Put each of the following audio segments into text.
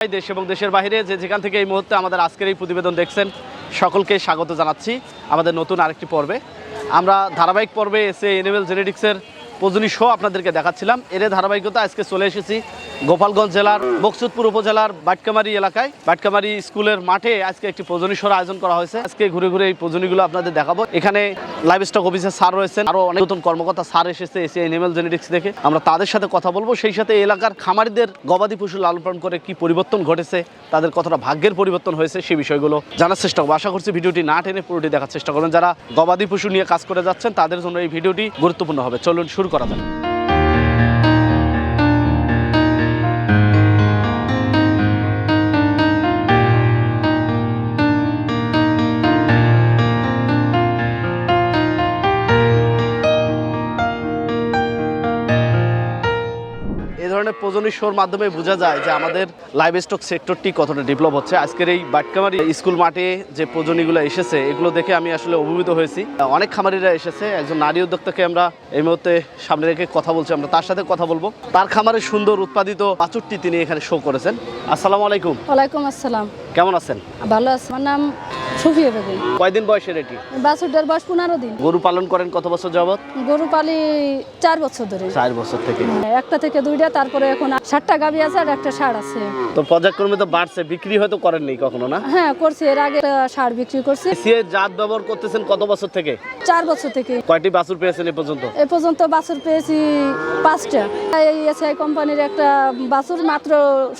দেশ এবং দেশের বাইরে যে যেখান থেকে এই মুহূর্তে আমাদের আজকের এই প্রতিবেদন দেখছেন, সকলকে স্বাগত জানাচ্ছি আমাদের নতুন আরেকটি পর্বে। আমরা ধারাবাহিক পর্বে এসে এনিমেল জেনেটিক্সের প্রজনী শো আপনাদেরকে দেখাচ্ছিলাম। এর ধারাবাহিকতা আজকে চলে এসেছি গোপালগঞ্জ জেলার বকসুদপুর উপজেলার বাটকামারি এলাকায়। বাটকামারি স্কুলের মাঠে আজকে একটি প্রজনী শোর আয়োজন করা হয়েছে। আজকে ঘুরে ঘুরে এই প্রজনীগুলো আপনাদের দেখাবো। এখানে লাইভ স্টক অফিসের স্যার রয়েছেন। আরও অনেক নতুন কর্মকর্তা স্যার এসেছে, এসে এনিমেল জেনেটিক্স দেখে। আমরা তাদের সাথে কথা বলব। সেই সাথে এলাকার খামারিদের গবাদি পশু লালন পালন করে কি পরিবর্তন ঘটেছে, তাদের কতটা ভাগ্যের পরিবর্তন হয়েছে সেই বিষয়গুলো জানার চেষ্টা করব। আশা করছি ভিডিওটি না টেনে পুরোটি দেখার চেষ্টা করবেন। যারা গবাদি পশু নিয়ে কাজ করে যাচ্ছেন, তাদের জন্য এই ভিডিওটি গুরুত্বপূর্ণ হবে। চলুন শুরু করা যাক প্রজনী শোর মাধ্যমে বোঝা যায় যে আমাদের লাইভ স্টক সেক্টরটি কতটা ডেভেলপ হচ্ছে। আজকের এই বাটকামারি স্কুল মাঠে যে প্রজনীগুলো এসেছে এগুলো দেখে আমি আসলে অভিভূত হয়েছি। অনেক খামারিরা এসেছে একজন নারী উদ্যোক্তাকে আমরা এই মুহূর্তে সামনে রেখে কথা বলছি আমরা তার সাথে কথা বলব। তার খামারের সুন্দর উৎপাদিত বাছুরটি তিনি এখানে শো করেছেন। আসসালামু আলাইকুম। ওয়ালাইকুম আসসালাম। কেমন আছেন? ভালো আছে। আমার নাম সুফিয়া বেগম। কয়দিন বয়সের এটি? বাছুরটার বয়স পনেরো দিন। গরু পালন করেন কত বছর যাবত গরু পালি চার বছর ধরে। চার বছর থেকে। একটা থেকে দুইটা তারপরে এখন গাভি আছে আর একটা ষাড় আছে। তো পর্যায়ক্রমে তো বাড়ছে বিক্রি হয়তো করেননি কখনো না? হ্যাঁ করছি। এর আগে ষাড় বিক্রি করছি। জাত ব্যবহার করতেছেন কত বছর থেকে? চার বছর থেকে। কয়টি বাছুর পেয়েছেন এ পর্যন্ত? এ পর্যন্ত বাছুর পেয়েছি পাঁচটা। এই এসআই কোম্পানির একটা বাছুর মাত্র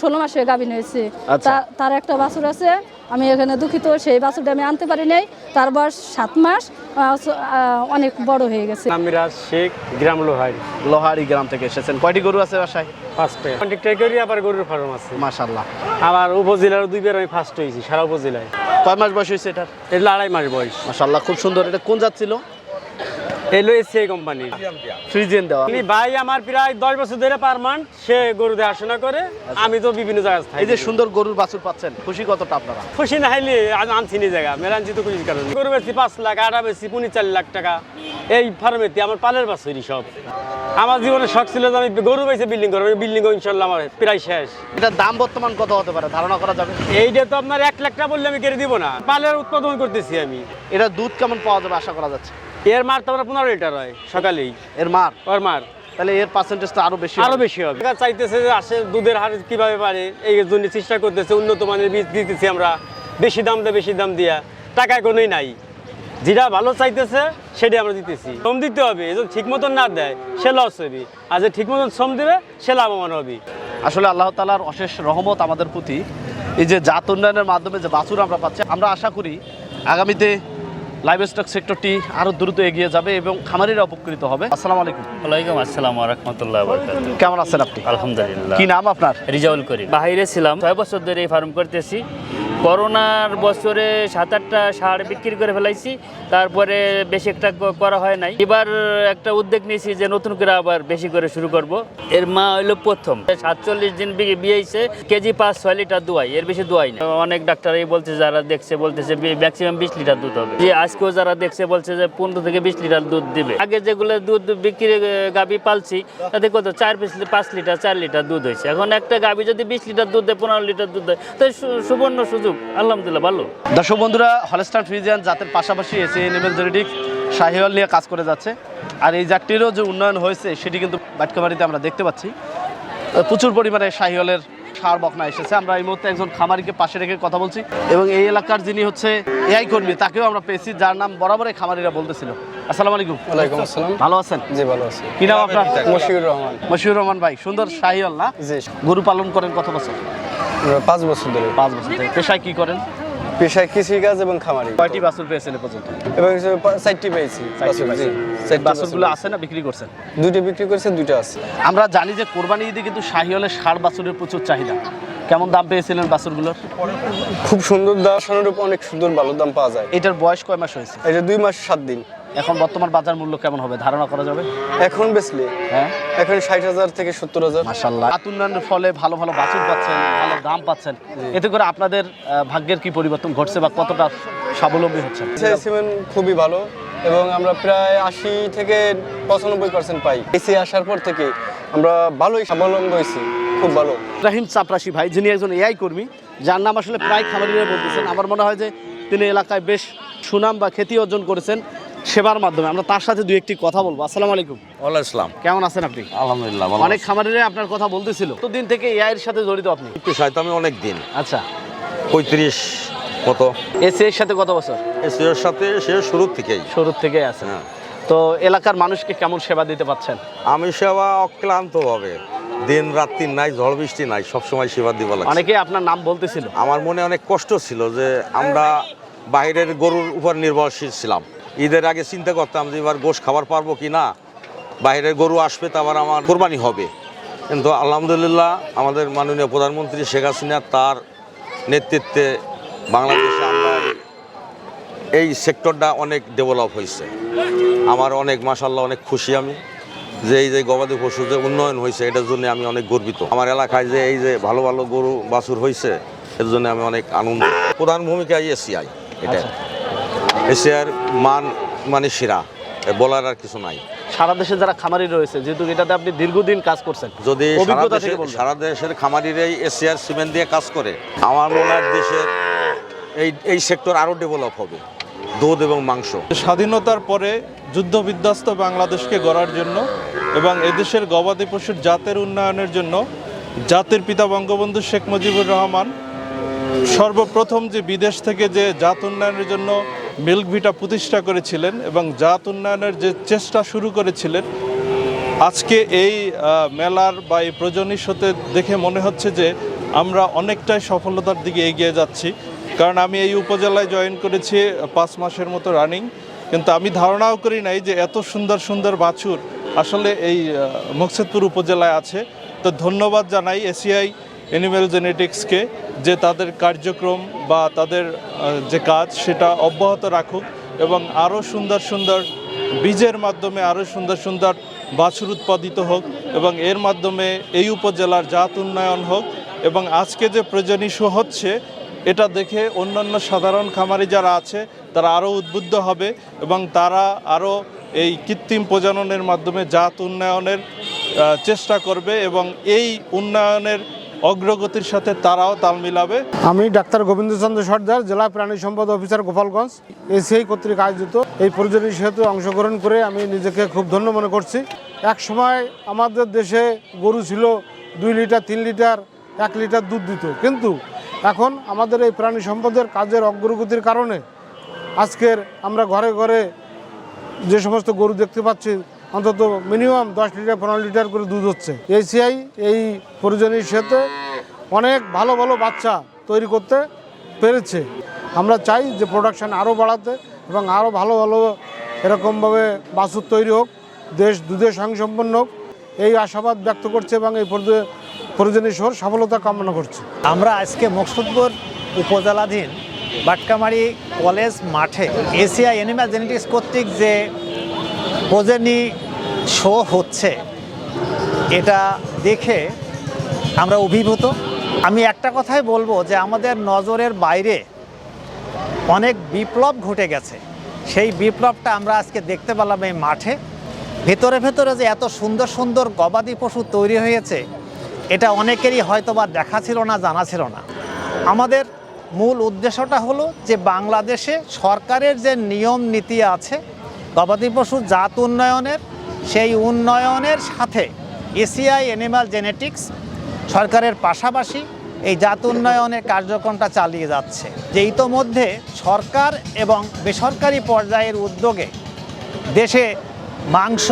ষোলো মাসে গাভিন হয়েছে আচ্ছা। তার একটা বাছুর আছে আমি এখানে দুঃখিত সেই বাছুরটা আমি আনতে পারি নাই। তার বয়স সাত মাস আহ, অনেক বড় হয়ে গেছে। আমি রাজ শেখ গ্রাম লোহারি। লোহারি গ্রাম থেকে এসেছেন। কয়টি গরু আছে বাসায়? ফার্স্টে কন্ট্রাক্টর করি? আবার গরুর ফার্ম আছে। মাশাল্লাহ আবার উপজেলার দুইবার আমি ফার্স্ট হয়েছি সারা উপজেলায়। কয় মাস বয়স হয়েছে এটার? এটা আড়াই মাস বয়স। মাশাল্লাহ খুব সুন্দর। এটা কোন জাত ছিল? এলো এসিআই কোম্পানি ফ্রিজিয়ান দেওয়া। ভাই আমার প্রায় দশ বছর ধরে পারমান্ট সে গরু দেখাশোনা করে আমি তো বিভিন্ন জায়গায় থাকি। এই যে সুন্দর গরুর বাছুর পাচ্ছেন খুশি কতটা আপনারা? খুশি না হাইলে আনছি নি জায়গা তো খুশির কারণে। গরু বেশি পাঁচ লাখ আটা বেশি পুনি চার লাখ টাকা। এই ফার্মেতে আমার পালের বাছুরি সব। আমার জীবনে শখ ছিল যে আমি গরু বেশি বিল্ডিং করব বিল্ডিং ইনশাল্লাহ আমার প্রায় শেষ। এটার দাম বর্তমান কত হতে পারে ধারণা করা যাবে? এইটা তো আপনার এক লাখ টাকা বললে আমি কেড়ে দিব না। পালের উৎপাদন করতেছি আমি। এটা দুধ কেমন পাওয়া যাবে আশা করা যাচ্ছে? এর মার তো আমরা পনেরো লিটার হয় সকালেই। এর মার? ওর মার। তাহলে এর পার্সেন্টেজটা আরও বেশি আরও বেশি হবে। চাইতেছে যে আসে দুধের হার কীভাবে পারে এই জন্য চেষ্টা করতেছে উন্নত মানের বীজ দিতেছি আমরা। বেশি দাম দিয়ে বেশি দাম দিয়া। টাকা কোনোই নাই। যেটা ভালো চাইতেছে সেটাই আমরা দিতেছি। শ্রম দিতে হবে যদি ঠিক মতন না দেয় সে লস হবে। আর যে ঠিক মতন শ্রম দেবে সে লাভবান হবে। আসলে আল্লাহ তালার অশেষ রহমত আমাদের প্রতি। এই যে জাত উন্নয়নের মাধ্যমে যে বাছুর আমরা পাচ্ছি আমরা আশা করি আগামীতে লাইভ স্টক সেক্টরটি আরও দ্রুত এগিয়ে যাবে এবং খামারিরা উপকৃত হবে। আসসালামু আলাইকুম। ওয়ালাইকুম আসসালাম রহমতুল্লাহ কেমন আছেন আপনি? আলহামদুলিল্লাহ। কি নাম আপনার? রিজাউল করিম। বাইরে ছিলাম। ছয় বছর ধরে এই ফার্ম করতেছি। করোনার বছরে সাত আটটা সার বিক্রি করে ফেলাইছি, তারপরে বেশি একটা করা হয় নাই। এবার একটা উদ্যোগ নিয়েছি যে নতুন করে আবার বেশি করে শুরু করব। এর মা হইল প্রথম। সাতচল্লিশ দিন বিয়েছে কেজি পাঁচ ছয় লিটার দুয়াই, এর বেশি দুয়াই না অনেক ডাক্তারই বলছে, যারা দেখছে বলতেছে ম্যাক্সিমাম বিশ লিটার দুধ হবে। যে আজকেও যারা দেখছে বলছে যে পনেরো থেকে বিশ লিটার দুধ দিবে। আগে যেগুলো দুধ বিক্রি, গাবি পালছি, তাতে কত? চার পিস পাঁচ লিটার, চার লিটার দুধ হয়েছে এখন একটা গাবি যদি বিশ লিটার দুধ দেয়, পনেরো লিটার দুধ দেয়, তো সু- সুবর্ণ সুযোগ। আলহামদুলিল্লাহ, ভালো। দর্শক বন্ধুরা, হলস্টার ফ্রিজিয়ান জাতের পাশাপাশি এসে এনিমেল জেনেটিক্স শাহিওয়াল নিয়ে কাজ করে যাচ্ছে। আর এই জাতটিরও যে উন্নয়ন হয়েছে, সেটি কিন্তু বাটকামারিতে আমরা দেখতে পাচ্ছি। প্রচুর পরিমাণে শাহিওয়ালের সার বকনা এসেছে। আমরা এই মুহূর্তে একজন খামারিকে পাশে রেখে কথা বলছি এবং এই এলাকার যিনি হচ্ছে এআই কর্মী তাকেও আমরা পেয়েছি যার নাম বরাবরই খামারিরা বলতেছিল। আসসালামু আলাইকুম। ওয়ালাইকুম আসসালাম। ভালো আছেন? জি ভালো আছি। কি নাম আপনার? মশিউর রহমান। মশিউর রহমান ভাই সুন্দর শাহিওয়াল না? জি। গরু পালন করেন কত বছর? পাঁচ বছর ধরে। পাঁচ বছর ধরে। পেশায় কি করেন? পেশায় কৃষিকাজ এবং খামারি। কয়টি বাছুর পেয়েছেন পর্যন্ত? এবং চারটি পেয়েছি। বাছুরগুলো আছে না বিক্রি করছেন? দুটো দুইটা বিক্রি করেছে দুইটা আছে। আমরা জানি যে কোরবানি ঈদে কিন্তু শাহিওয়ালের সার বাছুরের প্রচুর চাহিদা। কেমন দাম পেয়েছিলেন বাছুরগুলোর? খুব সুন্দর দাম উপর অনেক সুন্দর ভালো দাম পাওয়া যায়। এটার বয়স কয় মাস হয়েছে? এটা দুই মাস সাত দিন। এখন বর্তমান বাজার মূল্য কেমন হবে? ধারণা করা যাবে? এখন বেচলে হ্যাঁ? এখন ষাট হাজার থেকে সত্তর হাজার। মাসাল্লাহ হাত উন্নয়নের ফলে ভালো ভালো বাছুর পাচ্ছেন ভালো দাম পাচ্ছেন। এতে করে আপনাদের ভাগ্যের কি পরিবর্তন ঘটছে বা কতটা স্বাবলম্বী হচ্ছেন? সিমেন্ট খুবই ভালো এবং আমরা প্রায় আশি থেকে পঁচানব্বই পার্সেন্ট পাই। এসি আসার পর থেকে আমরা ভালোই স্বাবলম্বী হয়েছি খুব ভালো। রাহিম চাপরাশি ভাই যিনি একজন এআই কর্মী যার নাম আসলে প্রায় খামারিরা বলতেছেন। আমার মনে হয় যে তিনি এলাকায় বেশ সুনাম বা খ্যাতি অর্জন করেছেন। সেবার মাধ্যমে। আমরা তার সাথে দুই একটি কথা বলব। আসসালামু আলাইকুম। ওয়ালাইকুম আসসালাম কেমন আছেন আপনি? আলহামদুলিল্লাহ ভালো অনেক খামারিরা আপনার কথা বলতেছিল। তো দিন থেকে এআই এর সাথে জড়িত আপনি? একটু সাহিত্য আমি অনেক দিন। আচ্ছা। পঁয়ত্রিশ কত এসি এর সাথে কত বছর? এসিওর সাথে সে শুরুর থেকেই। শুরুর থেকে আছে। হ্যাঁ। তো এলাকার মানুষকে কেমন সেবা দিতে পাচ্ছেন? আমি সেবা অক্লান্তভাবে। দিন রাত্রি নাই ঝড় বৃষ্টি নাই সবসময় সেবা দিব লাগে অনেকে আপনার নাম বলতেছিল। আমার মনে অনেক কষ্ট ছিল যে আমরা বাইরের গরুর উপর নির্ভরশীল ছিলাম। ঈদের আগে চিন্তা করতাম যে এবার গোশ খাবার পারব কি না? বাইরের গরু আসবে তো আবার আমার কোরবানি হবে। কিন্তু আলহামদুলিল্লাহ আমাদের মাননীয় প্রধানমন্ত্রী শেখ হাসিনা তার নেতৃত্বে বাংলাদেশে আমরা এই- সেক্টরটা অনেক ডেভেলপ হয়েছে। আমার অনেক মাসাল্লাহ অনেক খুশি আমি যে এই যে গবাদি পশু যে উন্নয়ন হয়েছে, এটার জন্য আমি অনেক গর্বিত। আমার এলাকায় যে এই যে ভালো ভালো গরু বাছুর হয়েছে, এর জন্য আমি অনেক আনন্দ প্রধান ভূমিকা এসিআই এটা এশিয়ার মান মানে সেরা। বলার আর কিছু নাই। সারা দেশে যারা খামারি রয়েছে যেহেতু এটাতে আপনি দীর্ঘদিন কাজ করছেন যদি সারা দেশের খামারিরাই এশিয়ার সিমেন্ট দিয়ে কাজ করে আমার মনে হয় দেশের এই এই সেক্টর আরও ডেভেলপ হবে দুধ এবং মাংস। স্বাধীনতার পরে যুদ্ধ বিধ্বস্ত বাংলাদেশকে গড়ার জন্য এবং এদেশের গবাদি পশুর জাতের উন্নয়নের জন্য জাতির পিতা বঙ্গবন্ধু শেখ মুজিবুর রহমান সর্বপ্রথম যে বিদেশ থেকে যে জাত উন্নয়নের জন্য মিল্ক ভিটা প্রতিষ্ঠা করেছিলেন এবং জাত উন্নয়নের যে চেষ্টা শুরু করেছিলেন, আজকে এই মেলার বা এই প্রজনী শোতে দেখে মনে হচ্ছে যে আমরা অনেকটাই সফলতার দিকে এগিয়ে যাচ্ছি। কারণ আমি এই উপজেলায় জয়েন করেছি, পাঁচ মাসের মতো রানিং। কিন্তু আমি ধারণাও করি নাই যে এত সুন্দর সুন্দর বাছুর আসলে এই মুকসেদপুর উপজেলায় আছে। তো ধন্যবাদ জানাই এসিআই অ্যানিম্যাল জেনেটিক্সকে যে তাদের কার্যক্রম বা তাদের যে কাজ সেটা অব্যাহত রাখুক এবং আরও সুন্দর সুন্দর বীজের মাধ্যমে আরও সুন্দর সুন্দর বাছুর উৎপাদিত হোক এবং এর মাধ্যমে এই উপজেলার জাত উন্নয়ন হোক এবং আজকে যে প্রজনী শো হচ্ছে, এটা দেখে অন্যান্য সাধারণ খামারি যারা আছে, তারা আরও উদ্বুদ্ধ হবে এবং তারা আরও এই কৃত্রিম প্রজননের মাধ্যমে জাত উন্নয়নের চেষ্টা করবে এবং এই উন্নয়নের অগ্রগতির সাথে তারাও তাল মিলাবে। আমি ডাক্তার গোবিন্দচন্দ্র সর্দার, জেলা প্রাণী সম্পদ অফিসার গোপালগঞ্জ এসিআই কর্তৃক আয়োজিত এই পরিজনী সেতু অংশগ্রহণ করে আমি নিজেকে খুব ধন্য মনে করছি। এক সময় আমাদের দেশে গরু ছিল দুই লিটার, তিন লিটার, এক লিটার দুধ দিত। কিন্তু এখন আমাদের এই প্রাণী সম্পদের কাজের অগ্রগতির কারণে আজকের আমরা ঘরে ঘরে যে সমস্ত গরু দেখতে পাচ্ছি অন্তত মিনিমাম দশ লিটার, পনেরো লিটার করে দুধ হচ্ছে। এসিআই এই পরিজনী সেতে অনেক ভালো ভালো বাচ্চা তৈরি করতে পেরেছে। আমরা চাই যে প্রোডাকশান আরও বাড়াতে এবং আরও ভালো ভালো এরকমভাবে বাছুর তৈরি হোক, দেশ দুধের স্বয়ংসম্পন্ন হোক। এই আশাবাদ ব্যক্ত করছে এবং এই পরিজনী শহর সফলতা কামনা করছে। আমরা আজকে মুকসুদপুর উপজেলাধীন বাটকামারি কলেজ মাঠে এশিয়া অ্যানিম্যাল জেনেটিক্স কর্তৃক যে প্রজেনি শো হচ্ছে। এটা দেখে আমরা অভিভূত। আমি একটা কথাই বলব যে আমাদের নজরের বাইরে অনেক বিপ্লব ঘটে গেছে। সেই বিপ্লবটা আমরা আজকে দেখতে পেলাম এই মাঠে। ভেতরে ভেতরে যে এত সুন্দর সুন্দর গবাদি পশু তৈরি হয়েছে, এটা অনেকেরই হয়তো বা দেখা ছিল না, জানা ছিল না। আমাদের মূল উদ্দেশ্যটা হলো যে বাংলাদেশে সরকারের যে নিয়ম নীতি আছে গবাদি পশু জাত উন্নয়নের, সেই উন্নয়নের সাথে এসিআই অ্যানিম্যাল জেনেটিক্স সরকারের পাশাপাশি এই জাত উন্নয়নের কার্যক্রমটা চালিয়ে যাচ্ছে। যে ইতোমধ্যে সরকার এবং বেসরকারি পর্যায়ের উদ্যোগে দেশে মাংস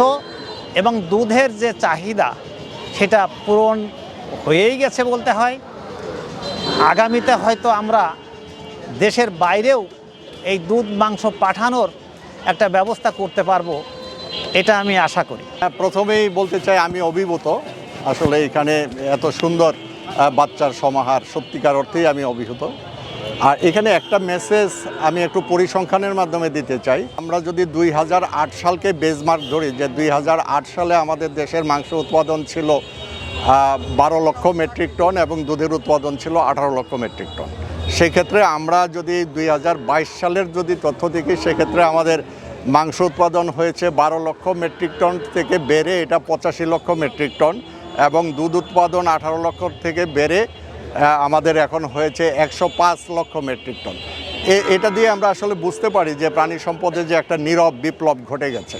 এবং দুধের যে চাহিদা, সেটা পূরণ হয়েই গেছে বলতে হয়। আগামীতে হয়তো আমরা দেশের বাইরেও এই দুধ মাংস পাঠানোর একটা ব্যবস্থা করতে পারব এটা আমি আশা করি। হ্যাঁ, প্রথমেই বলতে চাই আমি অভিভূত। আসলে এখানে এত সুন্দর বাচ্চার সমাহার সত্যিকার অর্থেই আমি অভিভূত। আর এখানে একটা মেসেজ আমি একটু পরিসংখ্যানের মাধ্যমে দিতে চাই। আমরা যদি দুই হাজার আট সালকে বেজমার্ক ধরি যে দুই হাজার আট সালে আমাদের দেশের মাংস উৎপাদন ছিল বারো লক্ষ মেট্রিক টন এবং দুধের উৎপাদন ছিল আঠারো লক্ষ মেট্রিক টন সেক্ষেত্রে আমরা যদি দুই হাজার বাইশ সালের যদি তথ্য দেখি, সেক্ষেত্রে আমাদের মাংস উৎপাদন হয়েছে বারো লক্ষ মেট্রিক টন থেকে বেড়ে এটা পঁচাশি লক্ষ মেট্রিক টন এবং দুধ উৎপাদন আঠারো লক্ষ থেকে বেড়ে আমাদের এখন হয়েছে একশো পাঁচ লক্ষ মেট্রিক টন। এটা দিয়ে আমরা আসলে বুঝতে পারি যে প্রাণী সম্পদে যে একটা নীরব বিপ্লব ঘটে গেছে।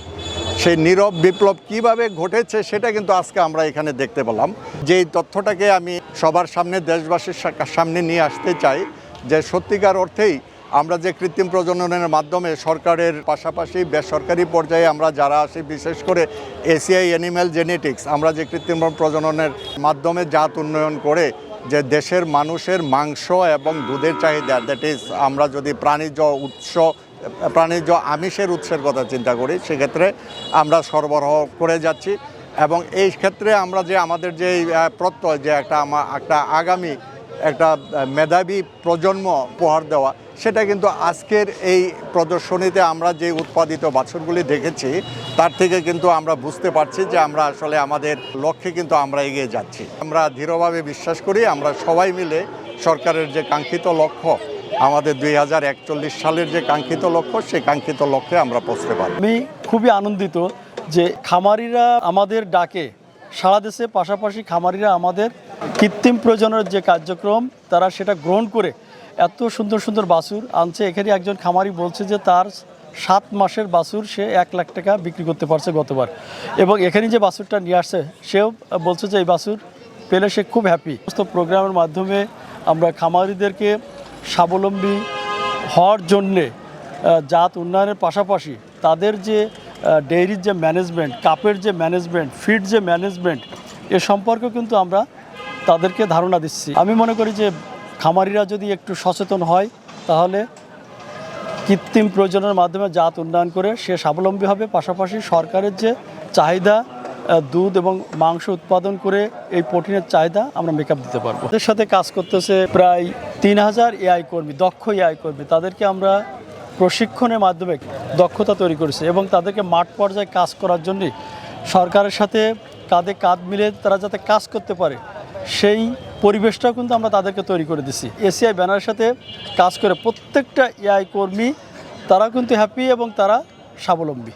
সেই নীরব বিপ্লব কীভাবে ঘটেছে সেটা কিন্তু আজকে আমরা এখানে দেখতে পেলাম। যে তথ্যটাকে আমি সবার সামনে, দেশবাসীর সামনে নিয়ে আসতে চাই, যে সত্যিকার অর্থেই আমরা যে কৃত্রিম প্রজননের মাধ্যমে সরকারের পাশাপাশি বেসরকারি পর্যায়ে আমরা যারা আছি, বিশেষ করে এসিআই অ্যানিম্যাল জেনেটিক্স, আমরা যে কৃত্রিম প্রজননের মাধ্যমে জাত উন্নয়ন করে যে দেশের মানুষের মাংস এবং দুধের চাহিদা দ্যাট ইজ আমরা যদি প্রাণীজ উৎস প্রাণীজ আমিষের উৎসের কথা চিন্তা করি, সেক্ষেত্রে আমরা সরবরাহ করে যাচ্ছি এবং এই ক্ষেত্রে আমরা যে আমাদের যে প্রত্যয় যে একটা আমা, একটা আগামী একটা মেধাবী প্রজন্ম উপহার দেওয়া, সেটা কিন্তু আজকের এই প্রদর্শনীতে আমরা যে উৎপাদিত বাছুরগুলি দেখেছি, তার থেকে কিন্তু আমরা বুঝতে পারছি যে আমরা আসলে আমাদের লক্ষ্যে কিন্তু আমরা এগিয়ে যাচ্ছি। আমরা দৃঢ়ভাবে বিশ্বাস করি, আমরা সবাই মিলে সরকারের যে কাঙ্ক্ষিত লক্ষ্য আমাদের দুই হাজার একচল্লিশ সালের যে কাঙ্ক্ষিত লক্ষ্য, সেই কাঙ্ক্ষিত লক্ষ্যে আমরা পৌঁছতে পারব। আমি খুবই আনন্দিত যে খামারিরা আমাদের ডাকে। সারা দেশে পাশাপাশি খামারিরা আমাদের কৃত্রিম প্রয়োজনের যে কার্যক্রম, তারা সেটা গ্রহণ করে এত সুন্দর সুন্দর বাছুর আনছে। এখানে একজন খামারি বলছে যে তার সাত মাসের বাছুর সে এক লাখ টাকা বিক্রি করতে পারছে গতবার। এবং এখানে যে বাছুরটা নিয়ে আসছে, সেও বলছে যে এই বাছুর পেলে সে খুব হ্যাপি সমস্ত প্রোগ্রামের মাধ্যমে আমরা খামারিদেরকে স্বাবলম্বী হওয়ার জন্যে জাত উন্নয়নের পাশাপাশি তাদের যে ডেইরির যে ম্যানেজমেন্ট, কাপের যে ম্যানেজমেন্ট, ফিড যে ম্যানেজমেন্ট, এ সম্পর্কে কিন্তু আমরা তাদেরকে ধারণা দিচ্ছি। আমি মনে করি যে, খামারিরা যদি একটু সচেতন হয়, তাহলে কৃত্রিম প্রয়োজনের মাধ্যমে জাত উন্নয়ন করে সে স্বাবলম্বী হবে। পাশাপাশি সরকারের যে চাহিদা দুধ এবং মাংস উৎপাদন করে এই প্রোটিনের চাহিদা আমরা মেকআপ দিতে পারব। এদের সাথে কাজ করতেছে প্রায় তিন হাজার এআই কর্মী, দক্ষ এআই কর্মী। তাদেরকে আমরা প্রশিক্ষণের মাধ্যমে দক্ষতা তৈরি করেছি এবং তাদেরকে মাঠ পর্যায়ে কাজ করার জন্য সরকারের সাথে কাঁধে কাঁধ মিলে তারা যাতে কাজ করতে পারে, সেই পরিবেশটাও কিন্তু আমরা তাদেরকে তৈরি করে দিছি। এসিআই ব্যানারের সাথে কাজ করে প্রত্যেকটা এআই কর্মী তারা কিন্তু হ্যাপি এবং তারা স্বাবলম্বী।